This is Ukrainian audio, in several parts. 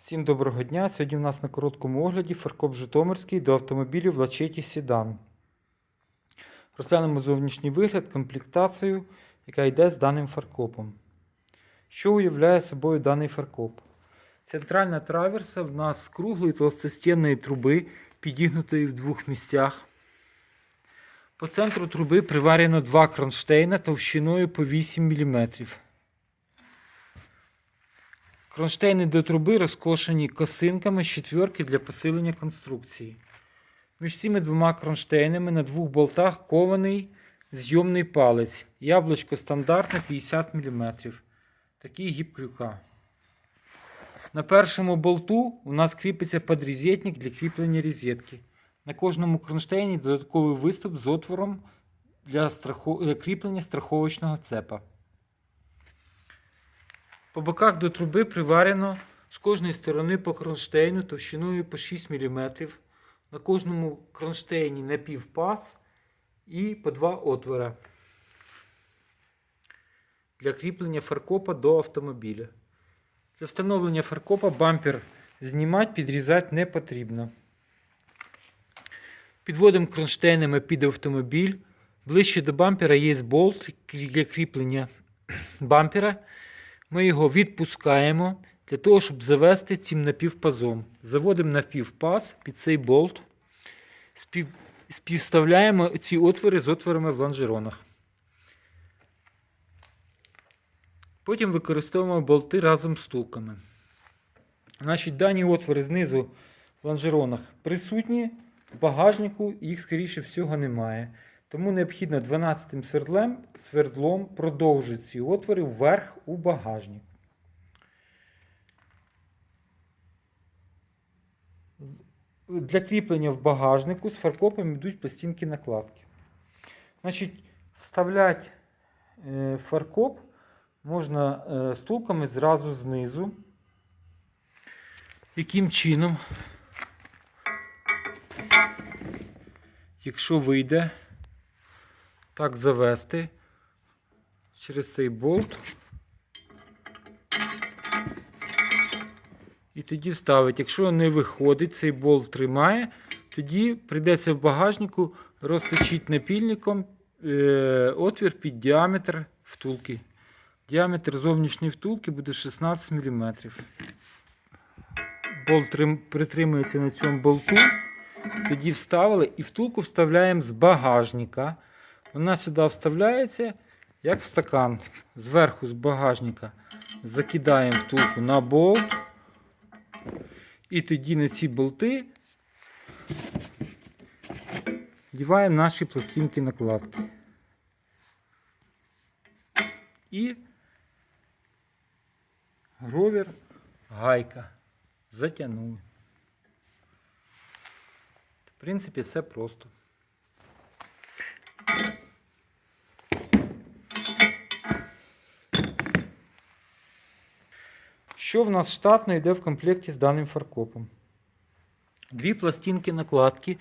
Всім доброго дня! Сьогодні у нас на короткому огляді фаркоп Житомирський до автомобілів Лачеті Сідан. Розглянемо зовнішній вигляд, комплектацію, яка йде з даним фаркопом. Що уявляє собою даний фаркоп? Центральна траверса в нас з круглої толстостінної труби, підігнутої в двох місцях. По центру труби приварено два кронштейна товщиною по 8 мм. Кронштейни до труби розкошені косинками з четверки для посилення конструкції. Між цими двома кронштейнами на двох болтах кований зйомний палець. Яблучко стандартне 50 мм. Такий гіб крюка. На першому болту у нас кріпиться подрізетник для кріплення розетки. На кожному кронштейні додатковий виступ з отвором для е, кріплення страховочного цепа. По боках до труби приварено з кожної сторони по кронштейну товщиною по 6 мм. На кожному кронштейні напівпас і по два отвора для кріплення фаркопа до автомобіля. Для встановлення фаркопа бампер знімати, підрізати не потрібно. Підводимо кронштейнами під автомобіль. Ближче до бампера є болт для кріплення бампера. Ми його відпускаємо для того, щоб завести цим напівпазом. Заводимо напівпаз під цей болт. Спів... Співставляємо ці отвори з отворами в лонжеронах. Потім використовуємо болти разом з стулками. Значить, дані отвори знизу в лонжеронах присутні, в багажнику їх, скоріше всього, немає. Тому необхідно 12 свердлем, свердлом продовжити ці отвори вверх у багажник. Для кріплення в багажнику з фаркопом йдуть пластинки накладки. Значить, вставляти е, фаркоп можна е, стулками зразу знизу. Яким чином, якщо вийде, так завести через цей болт. І тоді вставити. Якщо не виходить, цей болт тримає, тоді прийдеться в багажнику розточити напільником е, отвір під діаметр втулки. Діаметр зовнішньої втулки буде 16 мм. Болт притримується на цьому болту. Тоді вставили і втулку вставляємо з багажника. Вона сюди вставляється, як в стакан. Зверху з багажника закидаємо втулку на болт. І тоді на ці болти вдіваємо наші пластинки накладки. І гровер, гайка. Затягнули. В принципі, все просто. Що в нас штатно йде в комплекті з даним фаркопом? Дві пластинки накладки.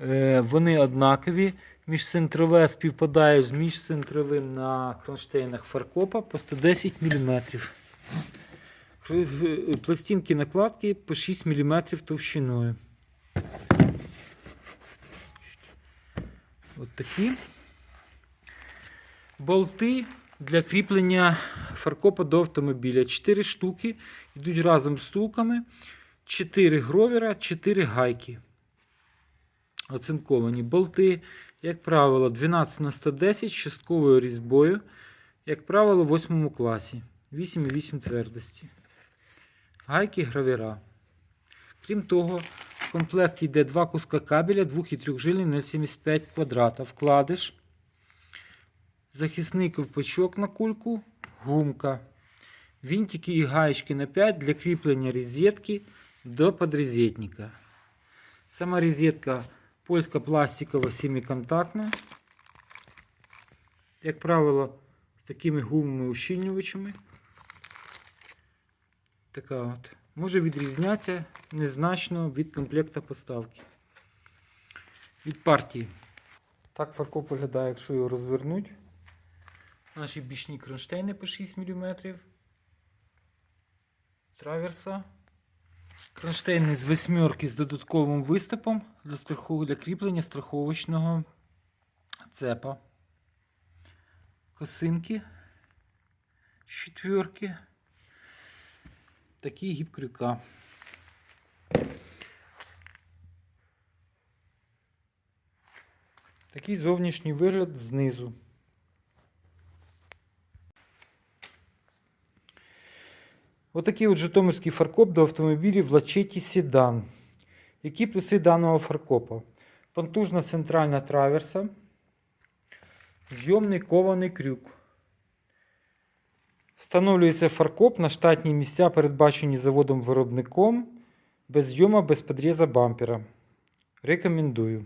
Е, Вони однакові. Міжцентрове співпадає з міжцентровим на кронштейнах фаркопа по 110 мм. Пластинки накладки по 6 мм товщиною. От такі. Болти для кріплення фаркопа до автомобіля. 4 штуки йдуть разом з стулками. 4 гровера, 4 гайки. Оцинковані болти, як правило, 12 на 110 з частковою різьбою. Як правило, в 8 класі. 8,8 твердості. Гайки гравера. Крім того, в комплекті йде два куска кабеля 2 і 3 жилі 0,75 квадрата. Вкладиш захисний ковпачок на кульку, гумка, винтики і гаєчки на 5 для кріплення розетки до подрозетника. Сама розетка польська пластикова семиконтактна. Як правило, з такими гумовими ущільнювачами. Така от. Може відрізнятися незначно від комплекта поставки. Від партії. Так фаркоп виглядає, якщо його розвернуть. Наші бічні кронштейни по 6 мм. Траверса. Кронштейни з восьмерки з додатковим виступом для, страху... для кріплення страховочного цепа. Косинки з четверки. Такий гіб крюка. Такий зовнішній вигляд знизу. Отакий от житомирський фаркоп до автомобілів Лачеті Седан. Які плюси даного фаркопа? Понтужна центральна траверса, зйомний кований крюк. Встановлюється фаркоп на штатні місця, передбачені заводом-виробником, без зйома, без підріза бампера. Рекомендую.